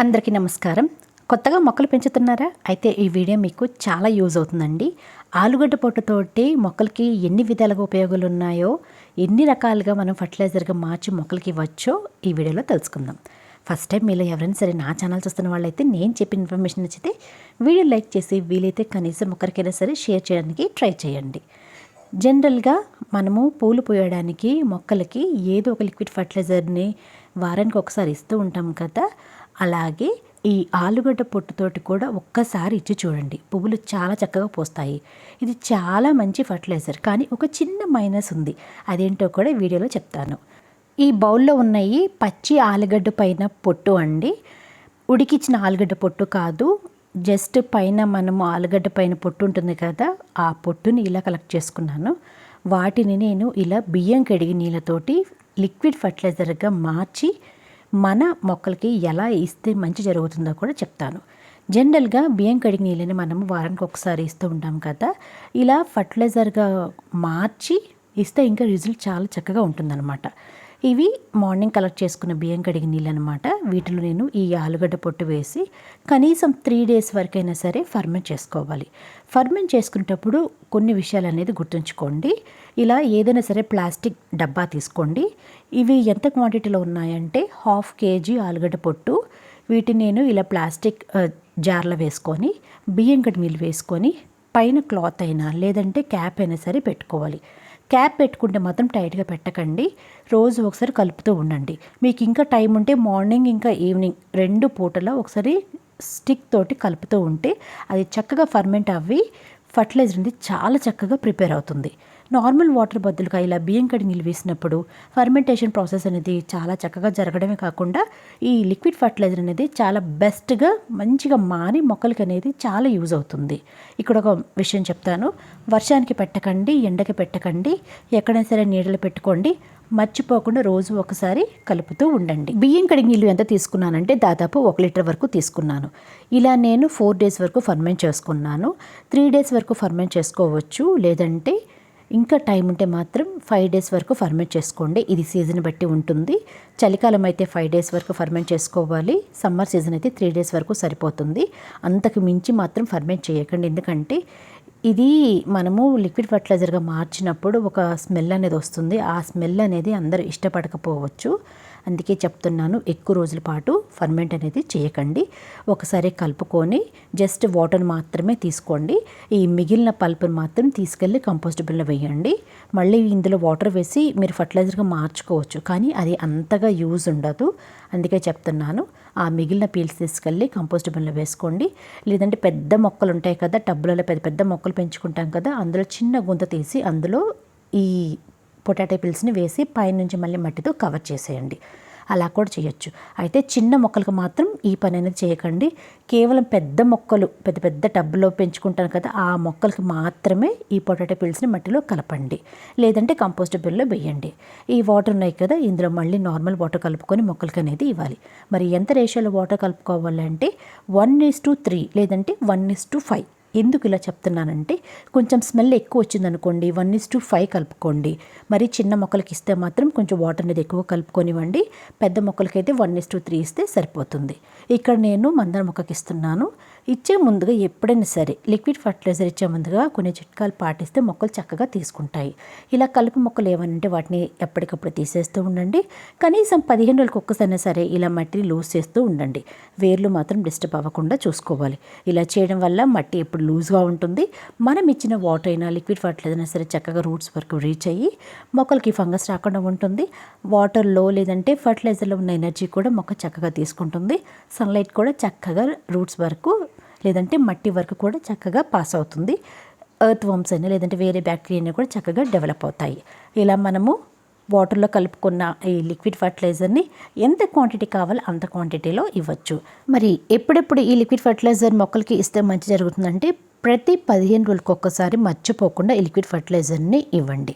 అందరికీ నమస్కారం. కొత్తగా మొక్కలు పెంచుతున్నారా? అయితే ఈ వీడియో మీకు చాలా యూజ్ అవుతుందండి. ఆలుగడ్డ పొట్టుతోటి మొక్కలకి ఎన్ని విధాలుగా ఉపయోగాలు ఉన్నాయో ఎన్ని రకాలుగా మనం ఫర్టిలైజర్గా మార్చి మొక్కలకి ఇవ్వచ్చో ఈ వీడియోలో తెలుసుకుందాం. ఫస్ట్ టైం మీలో ఎవరైనా సరే నా ఛానల్ చూస్తున్న వాళ్ళైతే నేను చెప్పిన ఇన్ఫర్మేషన్ నచ్చితే వీడియో లైక్ చేసి వీలైతే కనీసం ఒకరికైనా సరే షేర్ చేయడానికి ట్రై చేయండి. జనరల్గా మనము పూలు పోయడానికి మొక్కలకి ఏదో ఒక లిక్విడ్ ఫర్టిలైజర్ని వారానికి ఒకసారి ఇస్తూ ఉంటాం కదా అలాగే ఈ ఆలుగడ్డ పొట్టుతోటి కూడా ఒక్కసారి ఇచ్చి చూడండి. పువ్వులు చాలా చక్కగా పోస్తాయి. ఇది చాలా మంచి ఫర్టిలైజర్. కానీ ఒక చిన్న మైనస్ ఉంది. అదేంటో కూడా వీడియోలో చెప్తాను. ఈ బౌల్లో ఉన్నాయి పచ్చి ఆలుగడ్డ పైన పొట్టు అండి. ఉడికిచ్చిన ఆలుగడ్డ పొట్టు కాదు. జస్ట్ పైన మనము ఆలుగడ్డ పైన పొట్టు ఉంటుంది కదా ఆ పొట్టుని ఇలా కలెక్ట్ చేసుకున్నాను. వాటిని నేను ఇలా బియ్యం కడిగి నీళ్ళతోటి లిక్విడ్ ఫర్టిలైజర్గా మార్చి మన మొక్కలకి ఎలా ఇస్తే మంచి జరుగుతుందో కూడా చెప్తాను. జనరల్గా బియ్యం కడిగి నీళ్ళని మనము వారానికి ఒకసారి ఇస్తూ ఉంటాం కదా ఇలా ఫర్టిలైజర్గా మార్చి ఇస్తే ఇంకా రిజల్ట్ చాలా చక్కగా ఉంటుందన్నమాట. ఇవి మార్నింగ్ కలెక్ట్ చేసుకున్న బియ్యం కడిగి నీళ్ళు అనమాట వీటిలో నేను ఈ ఆలుగడ్డ పొట్టు వేసి కనీసం త్రీ డేస్ వరకైనా సరే ఫర్మెంట్ చేసుకోవాలి. ఫర్మెంట్ చేసుకునేటప్పుడు కొన్ని విషయాలు అనేది గుర్తుంచుకోండి. ఇలా ఏదైనా సరే ప్లాస్టిక్ డబ్బా తీసుకోండి. ఇవి ఎంత క్వాంటిటీలో ఉన్నాయంటే హాఫ్ కేజీ ఆలుగడ్డ పొట్టు. వీటిని నేను ఇలా ప్లాస్టిక్ జార్లో వేసుకొని బియ్యం కడిగి నీళ్ళు వేసుకొని పైన క్లాత్ అయినా లేదంటే క్యాప్ అయినా సరే పెట్టుకోవాలి. క్యాప్ పెట్టుకుంటే మాత్రం టైట్గా పెట్టకండి. రోజు ఒకసారి కలుపుతూ ఉండండి. మీకు ఇంకా టైం ఉంటే మార్నింగ్ ఇంకా ఈవినింగ్ రెండు పూటలో ఒకసారి స్టిక్ తోటి కలుపుతూ ఉంటే అది చక్కగా ఫర్మెంట్ అవ్వి ఫర్టిలైజర్ అనేది చాలా చక్కగా ప్రిపేర్ అవుతుంది. నార్మల్ వాటర్ బదులుగా ఇలా బియ్యం కడి నీళ్ళు వేసినప్పుడు ఫర్మెంటేషన్ ప్రాసెస్ అనేది చాలా చక్కగా జరగడమే కాకుండా ఈ లిక్విడ్ ఫర్టిలైజర్ అనేది చాలా బెస్ట్గా మంచిగా మారి మొక్కలకి అనేది చాలా యూజ్ అవుతుంది. ఇక్కడ ఒక విషయం చెప్తాను. వర్షానికి పెట్టకండి ఎండకి పెట్టకండి ఎక్కడైనా సరే నీడలు పెట్టుకోండి మర్చిపోకుండా రోజు ఒకసారి కలుపుతూ ఉండండి. బియ్యం కడిగి నీళ్ళు ఎంత తీసుకున్నానంటే దాదాపు ఒక లీటర్ వరకు తీసుకున్నాను. ఇలా నేను ఫోర్ డేస్ వరకు ఫర్మెంట్ చేసుకున్నాను. త్రీ డేస్ వరకు ఫర్మెంట్ చేసుకోవచ్చు. లేదంటే ఇంకా టైం ఉంటే మాత్రం ఫైవ్ డేస్ వరకు ఫర్మెంట్ చేసుకోండి. ఇది సీజన్ బట్టి ఉంటుంది. చలికాలం అయితే ఫైవ్ డేస్ వరకు ఫర్మెంట్ చేసుకోవాలి. సమ్మర్ సీజన్ అయితే త్రీ డేస్ వరకు సరిపోతుంది. అంతకు మించి మాత్రం ఫర్మెంట్ చేయకండి. ఎందుకంటే ఇది మనము లిక్విడ్ ఫర్టిలైజర్గా మార్చినప్పుడు ఒక స్మెల్ అనేది వస్తుంది. ఆ స్మెల్ అనేది అందరూ ఇష్టపడకపోవచ్చు. అందుకే చెప్తున్నాను ఎక్కువ రోజుల పాటు ఫర్మెంట్ అనేది చేయకండి. ఒకసారి కలుపుకొని జస్ట్ వాటర్ మాత్రమే తీసుకోండి. ఈ మిగిలిన పల్పును మాత్రం తీసుకెళ్ళి కంపోస్ట్ బిల్లో వేయండి. మళ్ళీ ఇందులో వాటర్ వేసి మీరు ఫర్టిలైజర్గా మార్చుకోవచ్చు కానీ అది అంతగా యూజ్ ఉండదు. అందుకే చెప్తున్నాను ఆ మిగిలిన పీల్స్ తీసుకెళ్ళి కంపోస్ట్ బిన్లో వేసుకోండి. లేదంటే పెద్ద మొక్కలు ఉంటాయి కదా టబ్బులలో పెద్ద పెద్ద మొక్కలు పెంచుకుంటాం కదా అందులో చిన్న గుంత తీసి అందులో ఈ పొటాటో పిల్స్ని వేసి పైనుంచి మళ్ళీ మట్టితో కవర్ చేసేయండి. అలా కూడా చేయొచ్చు. అయితే చిన్న మొక్కలకు మాత్రం ఈ పని అనేది చేయకండి. కేవలం పెద్ద మొక్కలు పెద్ద పెద్ద టబ్బులో పెంచుకుంటాను కదా ఆ మొక్కలకి మాత్రమే ఈ పొటాటో పిల్స్ని మట్టిలో కలపండి. లేదంటే కంపోస్ట్ బిల్లో వేయండి. ఈ వాటర్ ఉన్నాయి కదా ఇందులో మళ్ళీ నార్మల్ వాటర్ కలుపుకొని మొక్కలకి అనేది ఇవ్వాలి. మరి ఎంత రేషియోలో వాటర్ కలుపుకోవాలంటే వన్ ఇస్ టు త్రీ లేదంటే వన్ ఇస్ టు ఫైవ్ ఎందుకు ఇలా చెప్తున్నానంటే కొంచెం స్మెల్ ఎక్కువ వచ్చిందనుకోండి వన్ ఇస్ టు ఫైవ్ కలుపుకోండి. మరి చిన్న మొక్కలకి ఇస్తే మాత్రం కొంచెం వాటర్ అనేది ఎక్కువ కలుపుకొనివ్వండి. పెద్ద మొక్కలకైతే వన్ ఇస్ టు త్రీ ఇస్తే సరిపోతుంది. ఇక్కడ నేను మందార మొక్కకి ఇస్తున్నాను ఇచ్చే ముందుగా ఎప్పుడైనా సరే లిక్విడ్ ఫర్టిలైజర్ ఇచ్చే ముందుగా కొన్ని చిట్కాలు పాటిస్తే మొక్కలు చక్కగా తీసుకుంటాయి. ఇలా కలుపు మొక్కలు ఏమనంటే వాటిని ఎప్పటికప్పుడు తీసేస్తూ ఉండండి. కనీసం పదిహేను రోజులకు ఒక్కసైనా సరే ఇలా మట్టిని లూజ్ చేస్తూ ఉండండి. వేర్లు మాత్రం డిస్టర్బ్ అవ్వకుండా చూసుకోవాలి. ఇలా చేయడం వల్ల మట్టి ఎప్పుడు లూజ్గా ఉంటుంది. మనం ఇచ్చిన వాటర్ అయినా లిక్విడ్ ఫర్టిలైజర్ సరే చక్కగా రూట్స్ వరకు రీచ్ అయ్యి మొక్కలకి ఫంగస్ రాకుండా ఉంటుంది. వాటర్లో లేదంటే ఫర్టిలైజర్లో ఉన్న ఎనర్జీ కూడా మొక్క చక్కగా తీసుకుంటుంది. సన్లైట్ కూడా చక్కగా రూట్స్ వరకు లేదంటే మట్టి వరకు కూడా చక్కగా పాస్ అవుతుంది. ఎర్త్ వర్మ్స్ అయినా లేదంటే వేరే బ్యాక్టీరియా కూడా చక్కగా డెవలప్ అవుతాయి. ఇలా మనము వాటర్లో కలుపుకున్న ఈ లిక్విడ్ ఫర్టిలైజర్ని ఎంత క్వాంటిటీ కావాలో అంత క్వాంటిటీలో ఇవ్వచ్చు. మరి ఎప్పుడెప్పుడు ఈ లిక్విడ్ ఫర్టిలైజర్ మొక్కలకి ఇస్తే మంచి జరుగుతుందంటే ప్రతి పదిహేను రోజులకు ఒక్కసారి మర్చిపోకుండా ఈ లిక్విడ్ ఫర్టిలైజర్ని ఇవ్వండి.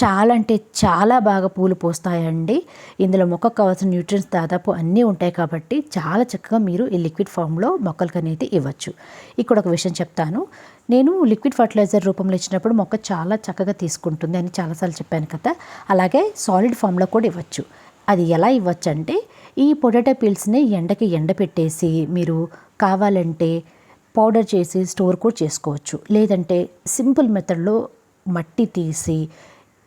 చాలా అంటే చాలా బాగా పూలు పోస్తాయండి. ఇందులో మొక్కకు కావాల్సిన న్యూట్రియన్స్ దాదాపు అన్నీ ఉంటాయి కాబట్టి చాలా చక్కగా మీరు ఈ లిక్విడ్ ఫామ్లో మొక్కలకు అనేది ఇవ్వచ్చు. ఇక్కడ ఒక విషయం చెప్తాను. నేను లిక్విడ్ ఫర్టిలైజర్ రూపంలో ఇచ్చినప్పుడు మొక్క చాలా చక్కగా తీసుకుంటుంది అని చాలాసార్లు చెప్పాను కదా. అలాగే సాలిడ్ ఫామ్లో కూడా ఇవ్వచ్చు. అది ఎలా ఇవ్వచ్చు అంటే ఈ పొటాటో పీల్స్ని ఎండకి ఎండపెట్టేసి మీరు కావాలంటే పౌడర్ చేసి స్టోర్ కూడా చేసుకోవచ్చు. లేదంటే సింపుల్ మెథడ్లో మట్టి తీసి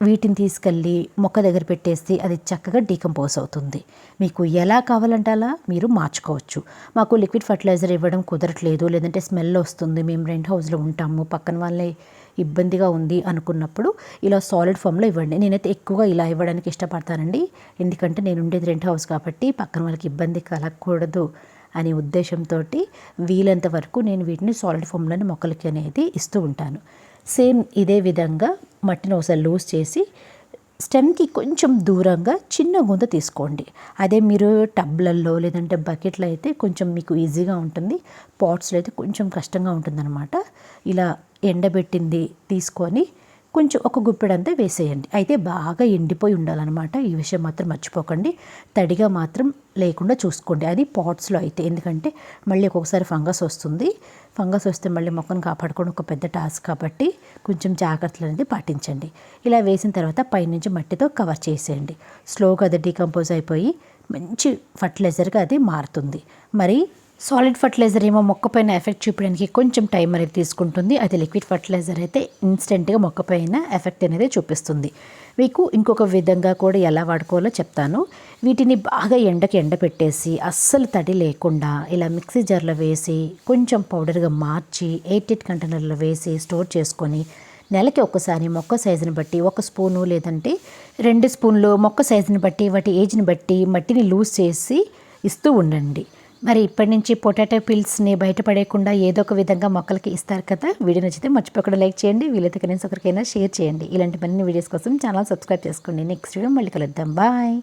వీటిని తీసుకెళ్ళి మొక్క దగ్గర పెట్టేసి అది చక్కగా డీకంపోజ్ అవుతుంది. మీకు ఎలా కావాలంటే అలా మీరు మార్చుకోవచ్చు. మాకు లిక్విడ్ ఫర్టిలైజర్ ఇవ్వడం కుదరట్లేదు లేదంటే స్మెల్ వస్తుంది. మేము రెంట్ హౌస్లో ఉంటాము. పక్కన వాళ్ళే ఇబ్బందిగా ఉంది అనుకున్నప్పుడు ఇలా సాలిడ్ ఫామ్లో ఇవ్వండి. నేనైతే ఎక్కువగా ఇలా ఇవ్వడానికి ఇష్టపడతానండి. ఎందుకంటే నేను ఉండేది రెంట్ హౌస్ కాబట్టి పక్కన వాళ్ళకి ఇబ్బంది కలగకూడదు అనే ఉద్దేశంతో వీలంత వరకు నేను వీటిని సాలిడ్ ఫామ్లోని మొక్కలకి అనేది ఇస్తూ ఉంటాను. సేమ్ ఇదే విధంగా మట్టిని ఒకసారి లూజ్ చేసి స్టెమ్కి కొంచెం దూరంగా చిన్న గుంత తీసుకోండి. అదే మీరు టబ్లల్లో లేదంటే బకెట్లో అయితే కొంచెం మీకు ఈజీగా ఉంటుంది. పాట్స్లో అయితే కొంచెం కష్టంగా ఉంటుందన్నమాట. ఇలా ఎండబెట్టింది తీసుకొని కొంచెం ఒక గుప్పెడంతా వేసేయండి. అయితే బాగా ఎండిపోయి ఉండాలన్నమాట. ఈ విషయం మాత్రం మర్చిపోకండి. తడిగా మాత్రం లేకుండా చూసుకోండి. అది పాట్స్లో అయితే. ఎందుకంటే మళ్ళీ ఒక్కొక్కసారి ఫంగస్ వస్తుంది. ఫంగస్ వస్తే మళ్ళీ మొక్కను కాపాడుకోవడం ఒక పెద్ద టాస్క్ కాబట్టి కొంచెం జాగ్రత్తలు అనేది పాటించండి. ఇలా వేసిన తర్వాత పైనుంచి మట్టితో కవర్ చేసేయండి. స్లోగా అది డీకంపోజ్ అయిపోయి మంచి ఫర్టిలైజర్గా అది మారుతుంది. మరి సాలిడ్ ఫర్టిలైజర్ ఏమో మొక్క పైన ఎఫెక్ట్ చూపించడానికి కొంచెం టైం అనేది తీసుకుంటుంది. అది లిక్విడ్ ఫర్టిలైజర్ అయితే ఇన్స్టెంట్గా మొక్క పైన ఎఫెక్ట్ అనేది చూపిస్తుంది. మీకు ఇంకొక విధంగా కూడా ఎలా వాడుకోవాలో చెప్తాను. వీటిని బాగా ఎండకి ఎండ పెట్టేసి అస్సలు తడి లేకుండా ఇలా మిక్సీ జార్లో వేసి కొంచెం పౌడర్గా మార్చి ఎయిట్ ఎయిట్ కంటైనర్లో వేసి స్టోర్ చేసుకొని నెలకి ఒక్కసారి మొక్క సైజుని బట్టి ఒక స్పూను లేదంటే రెండు స్పూన్లు మొక్క సైజుని బట్టి వాటి ఏజ్ని బట్టి మట్టిని లూజ్ చేసి ఇస్తూ ఉండండి. మరి ఇప్పటి నుంచి పొటాటో పిల్స్ని బయటపడేయకుండా ఏదో ఒక విధంగా మొక్కలకి ఇస్తారు కదా. వీడియో నచ్చితే మర్చిపోకుండా లైక్ చేయండి. వీలైతే కనీసం ఒకరికైనా షేర్ చేయండి. ఇలాంటి మరిన్ని వీడియోస్ కోసం ఛానల్ సబ్స్క్రైబ్ చేసుకోండి. నెక్స్ట్ వీడియో మళ్ళీ కలుద్దాం. బాయ్.